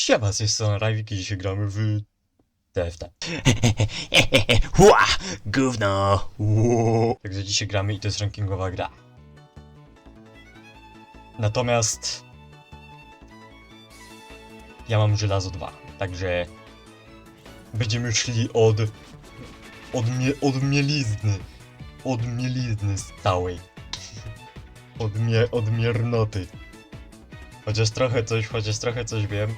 Siema, z tej strony Rajwik i dzisiaj gramy w TFT. Hua! Gówno! Wow. Także dzisiaj gramy i to jest rankingowa gra. Natomiast ja mam żelazo 2, także będziemy szli od od, mie, od mielizny. Od mielizny stałej. Od, mie, od miernoty. Chociaż trochę coś, chociaż trochę coś wiem,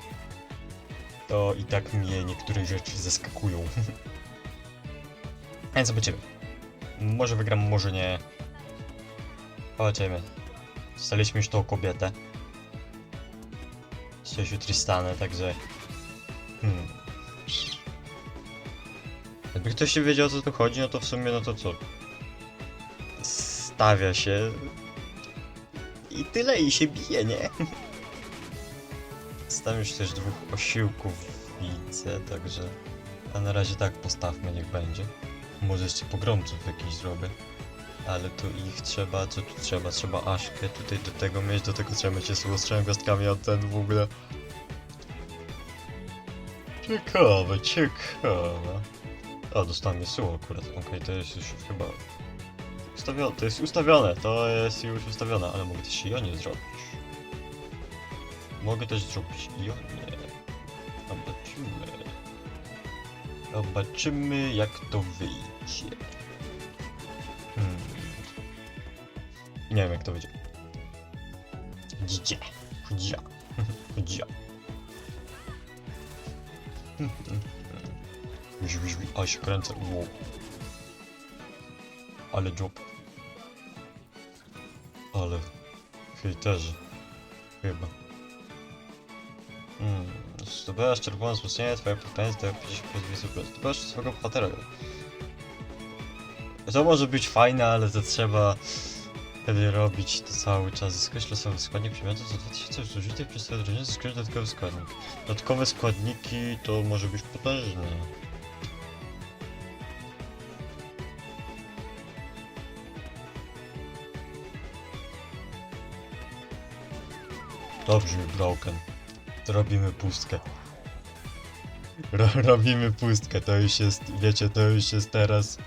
to i tak mnie niektóre rzeczy zaskakują. Więc zobaczymy. Może wygram, może nie. Zobaczymy. Dostaliśmy już tą kobietę. Strzesiu Tristany, także... Hmm. Jakby ktoś nie wiedział o co tu chodzi, no to w sumie, no to co? Stawia się... I tyle, i się bije, nie? Tam już też dwóch osiłków widzę, także... A na razie tak postawmy, niech będzie. Może jeszcze pogromców jakiś zrobię. Ale tu ich trzeba, co tu trzeba? Trzeba Aszkę tutaj do tego mieć, do tego trzeba mieć jeszcze lustrzem gwiazdkami, a ten w ogóle... Ciekawe, ciekawe. A, dostałem Jesuo akurat, okej, to jest już chyba... Ustawione, to jest ustawione, to jest już ustawione, ale mogę też Ionie zrobić. Mogę też zrobić Ionię. Zobaczymy. Zobaczymy jak to wyjdzie. Hmm. Nie wiem jak to wyjdzie. Dzidzie. Chudzia. Chudzia. Źwi, źwi. A się kręcę. Wow. Ale job. Ale hejterzy. Chyba. Zdobywasz czerwone wzmocnienie, twoja pretensja do 50% Zdobywasz swojego bohatera. To może być fajne, ale to trzeba wtedy robić to cały czas. Zyskać losowy składnik przedmiotów za 2000 zużytych przez swoje drużyny, zyskać dodatkowy składnik. Dodatkowe składniki to może być potężne. Dobrze, Broken. Robimy pustkę. Ro robimy pustkę, to już jest, wiecie, to już jest teraz...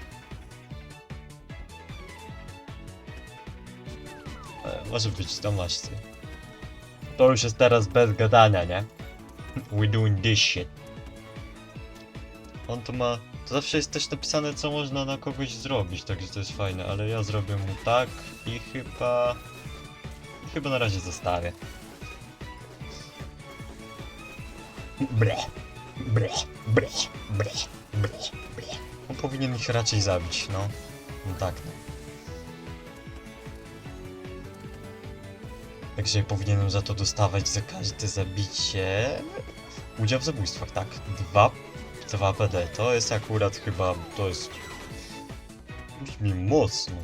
E, może być 14. To już jest teraz bez gadania, nie? We doing this shit. On to ma... To zawsze jest też napisane, co można na kogoś zrobić, także to jest fajne, ale ja zrobię mu tak i chyba... I chyba na razie zostawię. Bre, On powinien ich raczej zabić, no. No tak, no. Także powinienem za to dostawać za każde zabicie udział w zabójstwach, tak. Dwa, dwa PD. To jest akurat chyba, to jest... Brzmi mocno.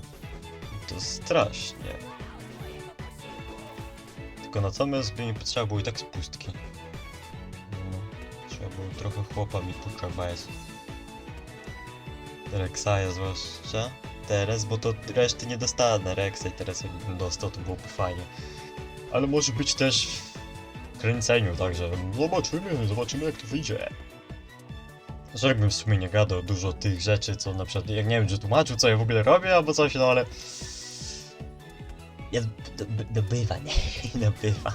To strasznie. Tylko natomiast by nie potrzeba było i tak z pustki. No, było trochę chłopa mi potrzeba jest. Reksaja zwłaszcza. Teraz, bo to reszty nie dostanę. Reksa i teraz jakbym dostał, to byłoby fajnie. Ale może być też w kręceniu, także zobaczymy, zobaczymy jak to wyjdzie. Żebym w sumie nie gadał dużo tych rzeczy, co na przykład, jak nie wiem, czy tłumaczył, co ja w ogóle robię, albo coś, no ale... Ja dobywa, nie? Dobywa.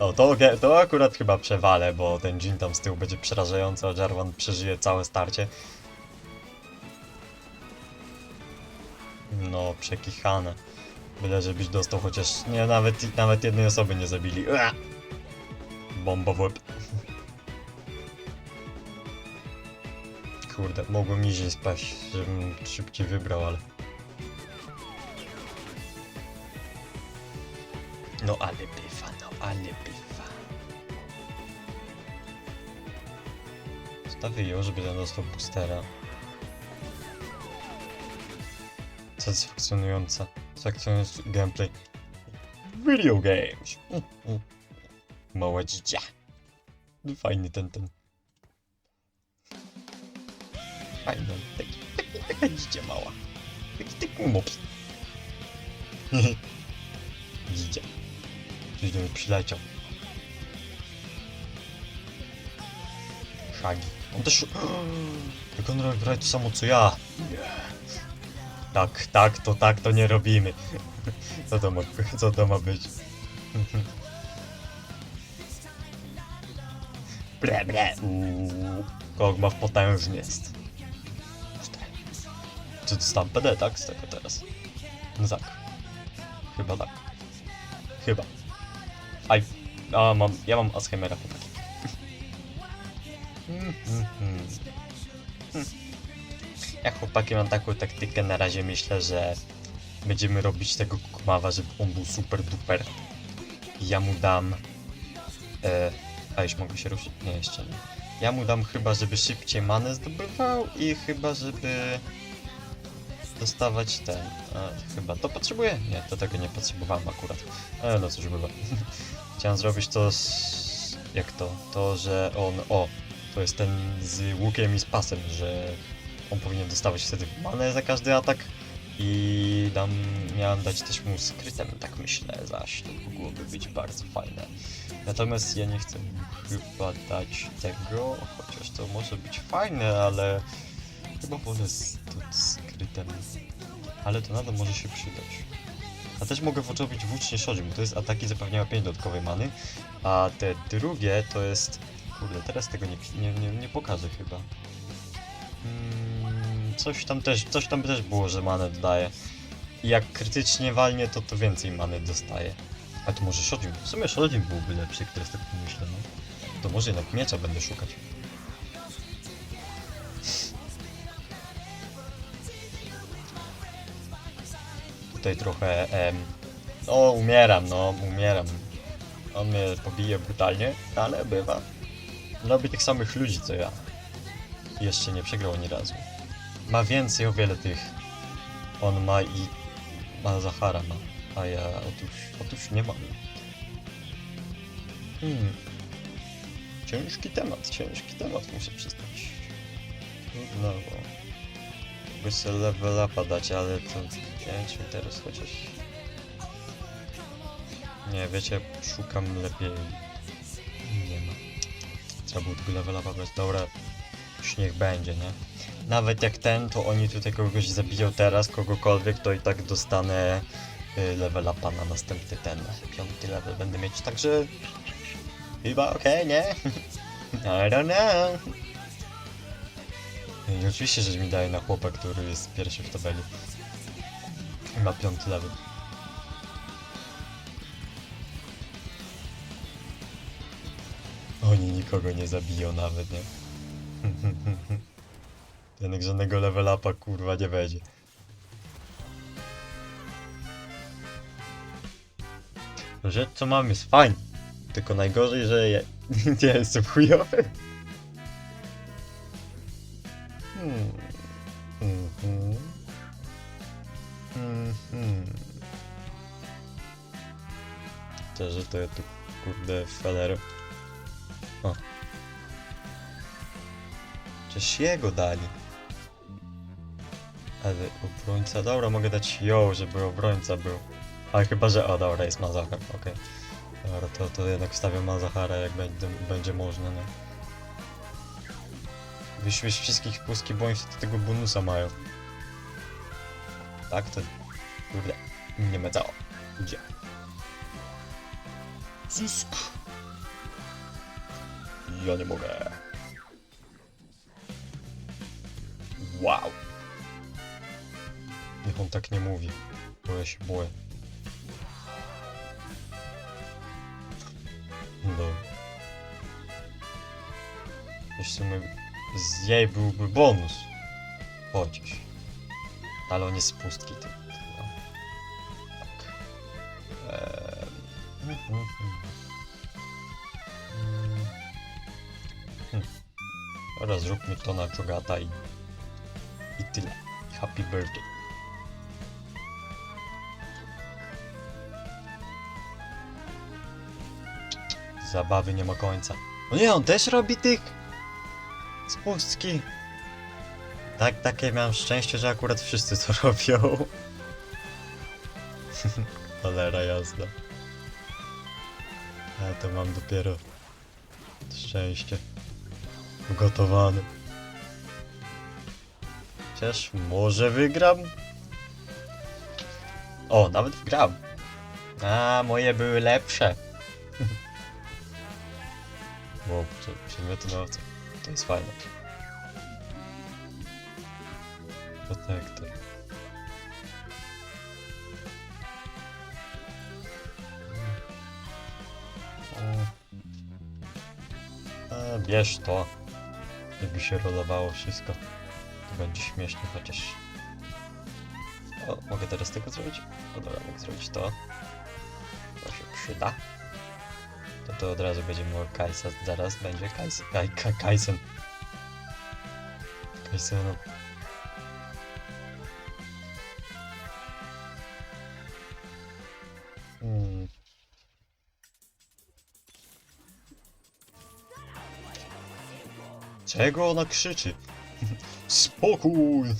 O, to, to akurat chyba przewalę, bo ten Jin tam z tyłu będzie przerażający, a Jarvan przeżyje całe starcie. No, przekichane. Byle żebyś dostał chociaż... Nie, nawet, nawet jednej osoby nie zabili. Ua! Bomba w łeb. Kurde, mogłem niżej spaść, żebym szybciej wybrał, ale... No ale no ale bywa. Stawię ją, żeby ten dostał boostera. Satysfakcjonująca. Satysfakcjonujący gameplay. Video games. Mała dzidzia. Fajny ten ten. Fajny, taki, taki, taka dzidzia mała. Taki taki mops. dzidzia. Coś do mnie przyleciał. Shaggy. On też... Jak on robi to samo co ja. Tak, tak, to tak, to nie robimy. Co to ma, co to ma być? Ble. Uuu, Kogma potężny jest. Czy dostałem PD, tak? Z tego teraz. No tak. Chyba tak. Chyba. Aj. A, mam, ja mam Alzheimera, chłopaki. Mm, mm, mm. Mm. Ja chłopaki mam taką taktykę, na razie myślę, że będziemy robić tego Kukumawa, żeby on był super duper. Ja mu dam... E, a już mogę się ruszyć? Nie, jeszcze nie. Ja mu dam chyba, żeby szybciej manę zdobywał i chyba, żeby dostawać ten. A, chyba to potrzebuję? Nie, to tego nie potrzebowałem akurat. Ale no cóż bywa. Chciałem zrobić to z... jak to? To, że on... O! To jest ten z łukiem i z pasem, że on powinien dostawać wtedy manę za każdy atak i dam, miałem dać też mu skrytem, tak myślę, zaś to mogłoby być bardzo fajne. Natomiast ja nie chcę chyba dać tego, chociaż to może być fajne, ale chyba wolę to skrytem. Ale to nadal może się przydać. A też mogę włączyć włócznie Shodzim, to jest ataki zapewniają 5 dodatkowej many, a te drugie to jest... Kurde, teraz tego nie, nie, nie, nie pokażę chyba. Mm, coś tam też, coś tam też było, że manę dodaje. I jak krytycznie walnie, to to więcej many dostaje. A to może Shodzim. W sumie Shodzim byłby lepszy, jak teraz tak pomyślę, no. To może jednak miecza będę szukać. Tutaj trochę... Em, no, umieram, no, umieram. On mnie pobije brutalnie, ale bywa. Lubi tych samych ludzi, co ja. Jeszcze nie przegrał ani razu. Ma więcej o wiele tych. On ma i... Ma Zachara ma. A ja otóż... Otóż nie mam. Hmm. Ciężki temat, ciężki temat, muszę przyznać. Trudno, bo... By sobie level upa dać, ale to... Nie wiem, czy teraz chociaż... Nie, wiecie, szukam lepiej... Nie ma. Trzeba było tego level upa brać. Dobra, już niech będzie, nie? Nawet jak ten, to oni tutaj kogoś zabiją teraz, kogokolwiek, to i tak dostanę y, level upa na następny ten, piąty level będę mieć, także... Chyba okej, nie? I don't know. I oczywiście, że mi daje na chłopa, który jest pierwszy w tabeli. I ma piąty level. Oni nikogo nie zabiją nawet, nie? Jednak żadnego level upa kurwa nie będzie. Rzecz co mam jest fajna. Tylko najgorzej, że ja nie jestem chujowy. Hmm. Mhm. Mhm. To, że to ja tu kurde feler. O. Przecież jego dali. Ale obrońca, dobra, mogę dać ją, żeby obrońca był. Ale chyba, że. O, dobra, jest Mazachar, okej. Dobra, to, to jednak wstawiam Mazachara, jak będzie, będzie można, no. Wyśmieć wszystkich puski, bo oni wtedy tego bonusa mają. Tak, to... Kurde, nie ma cało. Gdzie? Zysk! Ja nie mogę. Wow! Niech on tak nie mówi, bo ja się boję. No. Jeśli my z jej byłby bonus. Chociaż. Ale on jest z pustki tylko. Tak. Eee... hmm, hmm, hmm. Mm. Hmm. Dobra, zróbmy to na Jogata i... I tyle. Happy birthday. Zabawy nie ma końca. No nie, on też robi tych spustki. Tak, takie miałem szczęście, że akurat wszyscy to robią. Cholera jazda. Ja to mam dopiero szczęście. Ugotowany. Chociaż może wygram? O, nawet wygram. A, moje były lepsze. Wow, prze- przedmioty na owce. To jest fajne. Protektor. O. A, bierz to. Jakby się rolowało wszystko. To będzie śmiesznie chociaż. O, mogę teraz tego zrobić? No dobra, mogę zrobić to. To się przyda. To to od razu będzie miał Kajsa. Zaraz będzie Kajsen. Kaj, kaj, Kajsen. Kajsena. Hmm. Czego ona krzyczy? Spokój!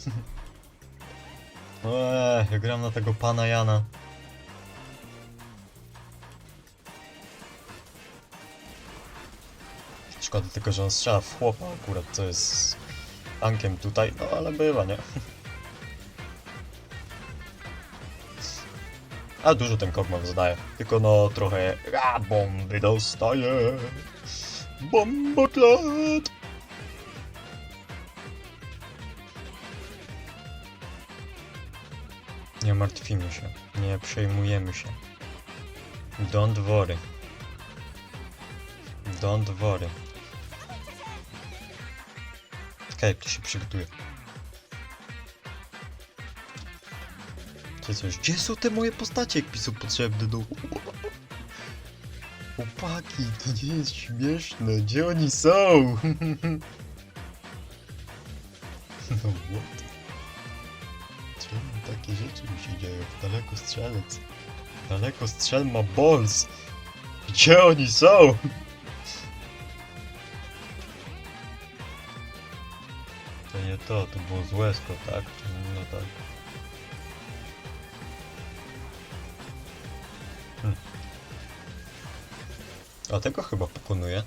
Eee, gram na tego pana Jana. Szkoda tylko, że on strzela w chłopa akurat, co jest tankiem tutaj, no ale bywa, nie? A dużo ten Kogmak zadaje, tylko no trochę a, bomby dostaje. Bombotlet! Nie martwimy się, nie przejmujemy się. Don't worry. Don't worry. Okej, to się przygotuje. Gdzie coś? Gdzie są te moje postacie, jak pisał potrzebne do... Chłopaki, to nie jest śmieszne. Gdzie oni są? no what? Czemu takie rzeczy mi się dzieją? Daleko strzelec. Daleko strzel ma balls. Gdzie oni są? To to, było złesko, tak? No tak. Hm. A tego chyba pokonuje.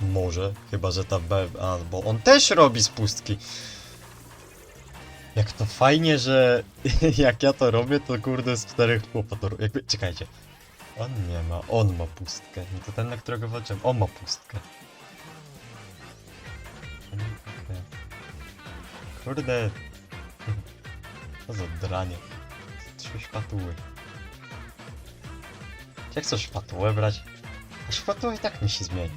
Może, chyba że ta B... Bo on też robi spustki. Jak to fajnie, że jak ja to robię, to kurde z czterech chłopa to robię. Jakby, czekajcie. On nie ma, on ma pustkę. No to ten, na którego walczyłem, on ma pustkę. Kurde. Co za dranie. Trzy szpatuły. Jak chcesz szpatułę brać? A szpatuła i tak mi się zmieni.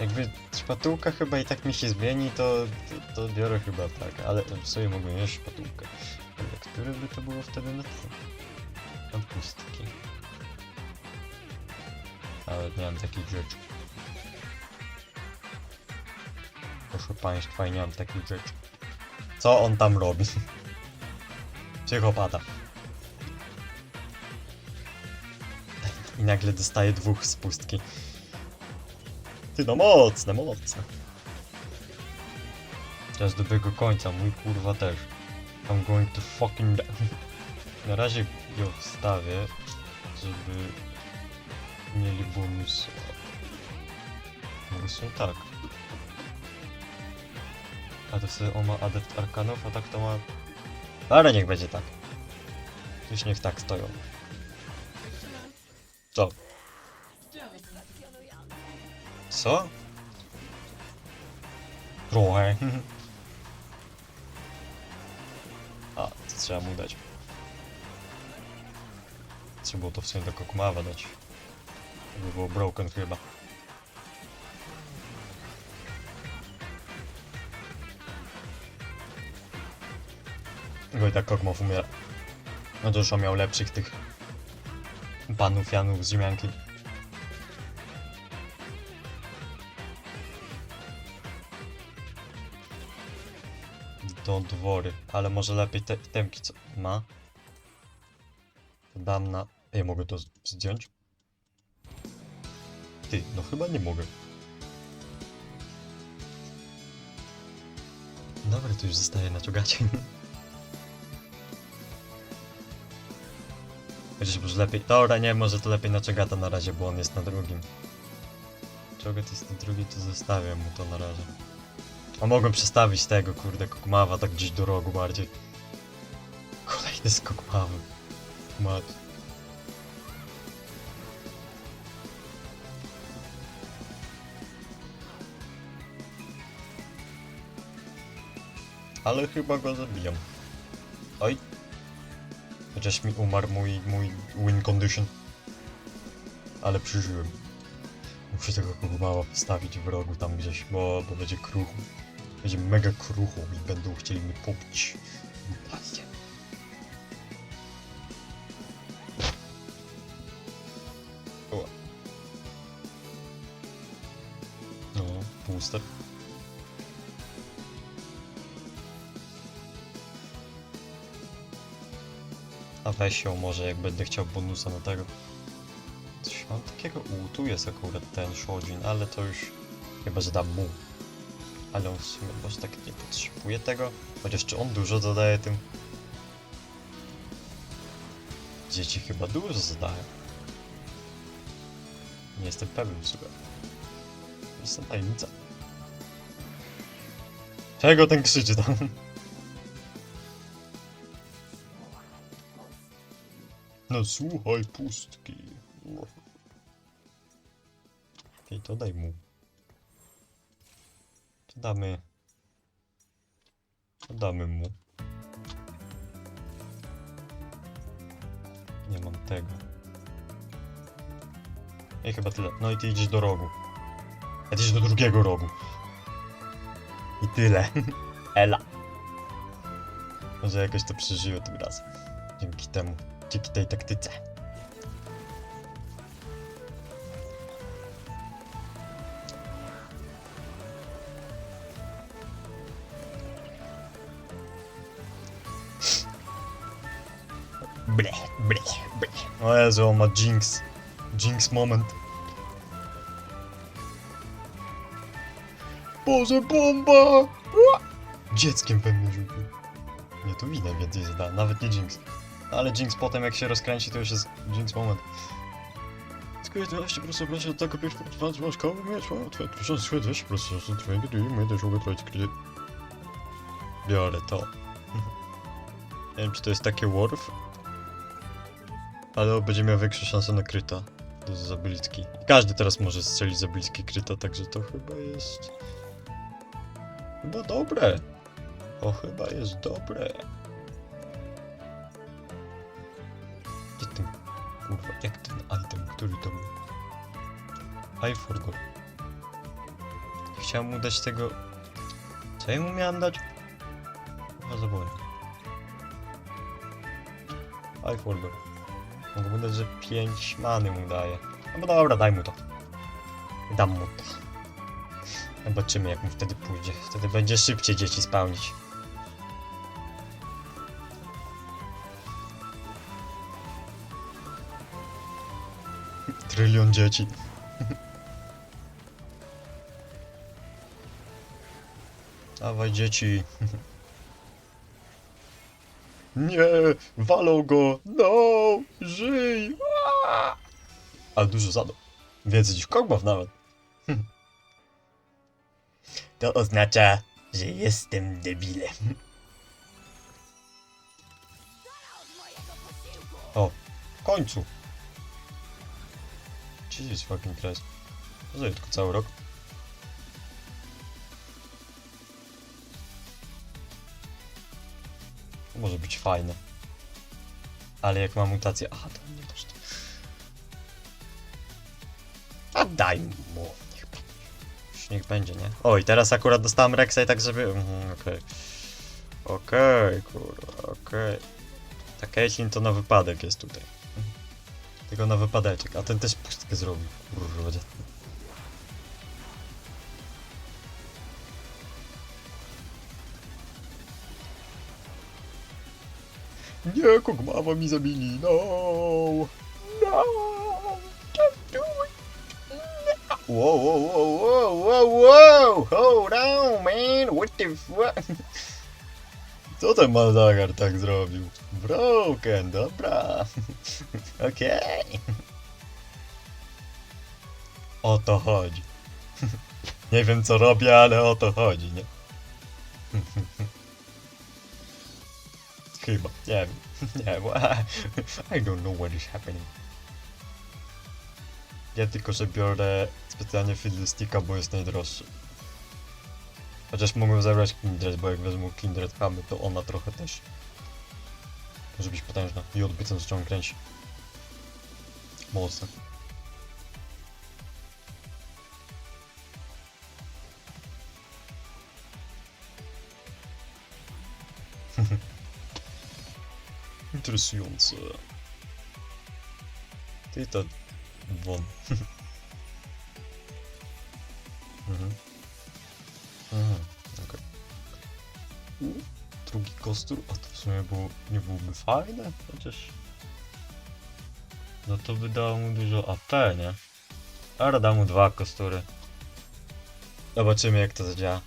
Jakby szpatułka chyba i tak mi się zmieni, to, to, to biorę chyba tak, ale w sobie mogę mieć szpatułkę. Ale które by to było wtedy na tym? Na pustki. Ale nie mam takich rzeczy. Proszę państwa, i nie mam takich rzeczy. Co on tam robi? Psychopata. I nagle dostaje dwóch z pustki. Ty no mocne, mocne. Teraz do tego końca, mój kurwa też. I'm going to fucking die. Na razie ją wstawię, żeby mieli bonus. Bonus tak. A to sobie on ma adept arkanów, a tak to ma... Ale niech będzie tak. Już niech tak stoją. Co? Co? Trochę. A, to trzeba mu dać. Trzeba było to w sumie do Kokmawa dać. By było broken chyba. I tak Kokmaw umiera. No dużo miał lepszych tych panów Janów z ziemianki. Don't worry, ale może lepiej te temki co ma. Dam na... Ej, mogę to zdjąć? Ty, no chyba nie mogę. Dobra, to już zostaje na Chociaż może lepiej... Dobra, nie, może to lepiej na czogata na razie, bo on jest na drugim. Czołg jest ten drugi, to zostawiam mu to na razie. A mogłem przestawić tego, kurde, kokmawa tak gdzieś do rogu bardziej. Kolejny z kokmawem. Mat. Ale chyba go zabijam. Oj. Chociaż mi umarł mój, mój win condition. Ale przeżyłem. Muszę tego kogumała postawić w rogu tam gdzieś, bo, bo będzie kruchu. Będzie mega kruchu i będą chcieli mnie pobić. O. No, puste. Ją może, jak będę chciał bonusa na tego. Coś mam takiego? U, tu jest akurat ten Shojin, ale to już chyba, że dam mu. Ale on w sumie może tak nie potrzebuje tego. Chociaż czy on dużo zadaje tym? Dzieci chyba dużo zadają. Nie jestem pewien sobie. To jest tajemnica. Czego ten krzyczy tam? No słuchaj, pustki. Okej, to daj mu. To damy... To damy mu. Nie mam tego. I chyba tyle. No i ty idziesz do rogu. A ty idziesz do drugiego rogu. I tyle. Ela. Może jakoś to przeżyję tym razem. Dzięki temu. Dzięki tej taktyce. Bleh, bleh, bleh. O Jezu, on ma Jinx. Jinx moment. Boże, bomba! Dzieckiem we mnie rzucił. Nie, to widać więcej zada, nawet nie Jinx. Ale Jinx potem jak się rozkręci, to już jest Jinx moment. Składajcie, proszę, proszę, tak opieś potrwać, masz koło proszę, proszę, twoje gdy, my też mogę trwać kredyt. Biorę to. Nie wiem, czy to jest takie Worf, ale będzie miał większe szanse na kryta. Jest zabliski. Każdy teraz może strzelić zabliski kryta, także to chyba jest... Chyba dobre. O, chyba jest dobre. Kurwa, jak ten item, który to był? I forgot. Chciałem mu dać tego... Co ja mu miałem dać? Chyba zapomniałem. I forgot. Mogę dać, że 5 many mu daje. No bo dobra, daj mu to. Dam mu to. Zobaczymy jak mu wtedy pójdzie. Wtedy będzie szybciej dzieci spełnić. Trylion dzieci. Dawaj dzieci. Nie, walą go. No, żyj. Aaa! Ale dużo zadał. Więcej niż Kogmaw nawet. To oznacza, że jestem debilem. O, w końcu. Jesus fucking Christ. To tylko cały rok. To może być fajne. Ale jak ma mutację... Aha, to nie też to. A daj mu. Niech będzie. Już niech będzie, nie? Oj, teraz akurat dostałem Rexa i tak żeby... Mhm, okej. Okej, kurwa, okej. Ta Caitlyn to na wypadek jest tutaj. Tylko na wypadeczek, a ten też pustkę zrobił. Kurwa. Nie, Kogmawa mi zabili, no! No! Don't do it! No. Whoa, whoa, whoa, whoa, whoa, whoa! Hold on, man! What the fuck? Co ten Maldagar tak zrobił? Broken, dobra. Okej. O to chodzi. nie wiem co robię, ale o to chodzi, nie? Chyba, nie wiem. Nie, bo I don't know what is happening. Ja tylko, że biorę specjalnie Fiddlesticka, bo jest najdroższy. Chociaż mogłem zabrać Kindred, bo jak wezmę Kindred Hamy, to ona trochę też może być potężna i odbycem zacząłem kręcić. Mocno. Interesujące. Ty to won. mhm. Drugi kostur, a to w sumie było, nie byłoby fajne, chociaż... No to by dało mu dużo AP, nie? Ale da mu dwa kostury. Zobaczymy jak to zadziała.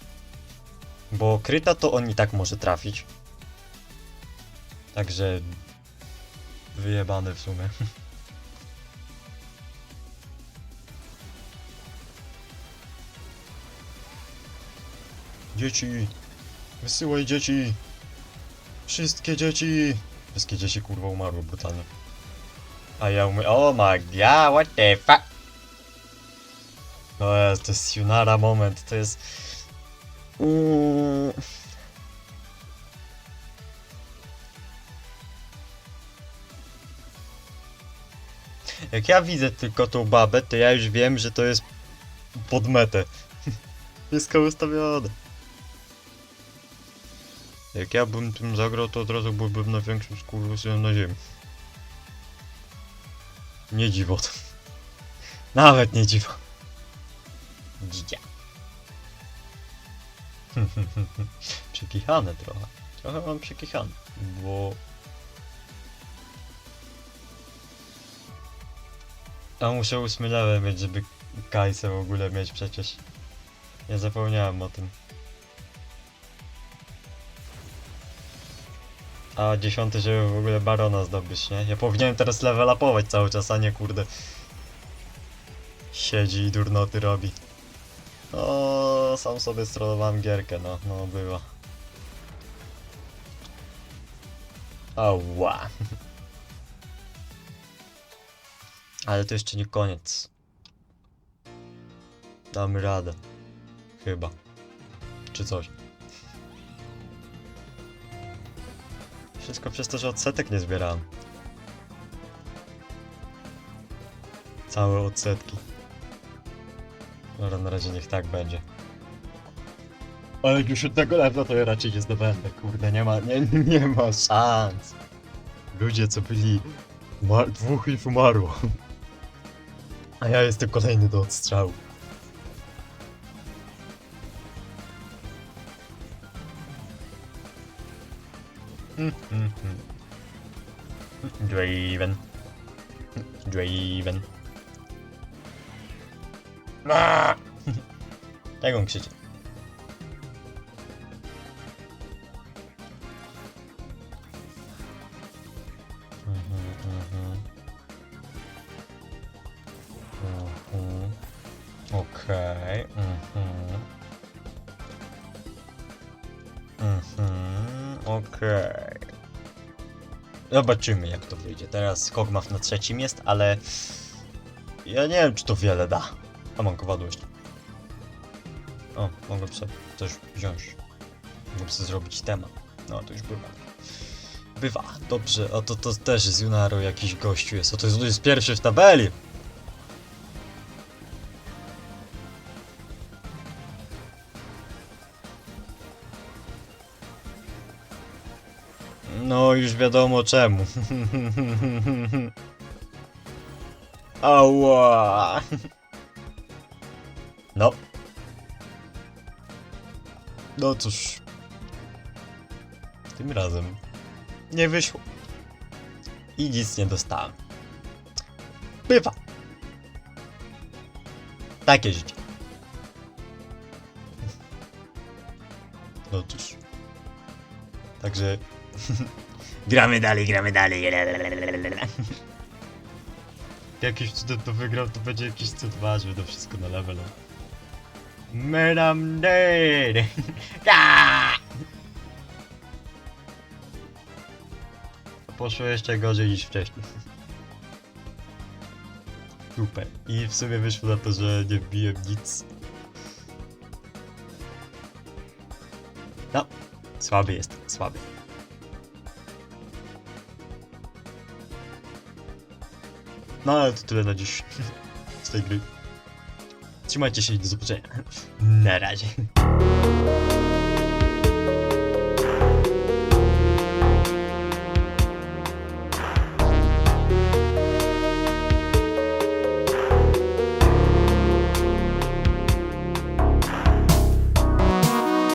Bo kryta to on i tak może trafić. Także... Wyjebane w sumie. Dzieci! Wysyłaj dzieci! Wszystkie dzieci! Wszystkie dzieci kurwa umarły brutalnie. A ja umie... Oh my god, what the fuck? No jest, to jest Yunara moment, to jest... Mm. Jak ja widzę tylko tą babę, to ja już wiem, że to jest pod metę. Wszystko ustawione. Jak ja bym tym zagrał, to od razu byłbym największym skurwysynem na ziemi. Nie dziwo to. Nawet nie dziwo. Dzidzia. Przekichane trochę. Trochę mam przekichane, bo... A muszę ósmy level mieć, żeby Kajsę w ogóle mieć przecież. Ja zapomniałem o tym. A dziesiąty, żeby w ogóle barona zdobyć, nie? Ja powinienem teraz level upować cały czas, a nie kurde. Siedzi i durnoty robi. O, sam sobie strollowałem gierkę, no, no bywa. Ała. Ale to jeszcze nie koniec. Damy radę. Chyba. Czy coś. Wszystko przez to, że odsetek nie zbierałem. Całe odsetki. Dobra, na razie niech tak będzie. Ale już od tego levela to ja raczej nie zdobędę, kurde, nie ma, nie, nie ma szans. Ludzie, co byli, dwóch ich umarło. A ja jestem kolejny do odstrzału. Mm-hmm. Draven. Draven. Ah! Aaaa! Jak on krzyczy? Zobaczymy jak to wyjdzie. Teraz Kogmaf na trzecim jest, ale ja nie wiem czy to wiele da. A mam kowadło jeszcze. O, mogę sobie coś wziąć. Mogę sobie zrobić temat. No to już bywa. Bywa, dobrze, a to, to też Junaro jakiś gościu jest. O to jest, to jest pierwszy w tabeli. Już wiadomo czemu. Ała. No. No cóż. Tym razem nie wyszło. I nic nie dostałem. Bywa. Takie życie. No cóż. Także Gramy dalej, gramy dalej. jakiś cudem to wygrał, to będzie jakiś cud ważny, to wszystko na level. Madam Dead! Ja! Poszło jeszcze gorzej niż wcześniej. Super. I w sumie wyszło na to, że nie wbiłem nic. No, słaby jest, słaby. No ale to tyle na dziś z tej gry. Trzymajcie się i do zobaczenia. Na razie.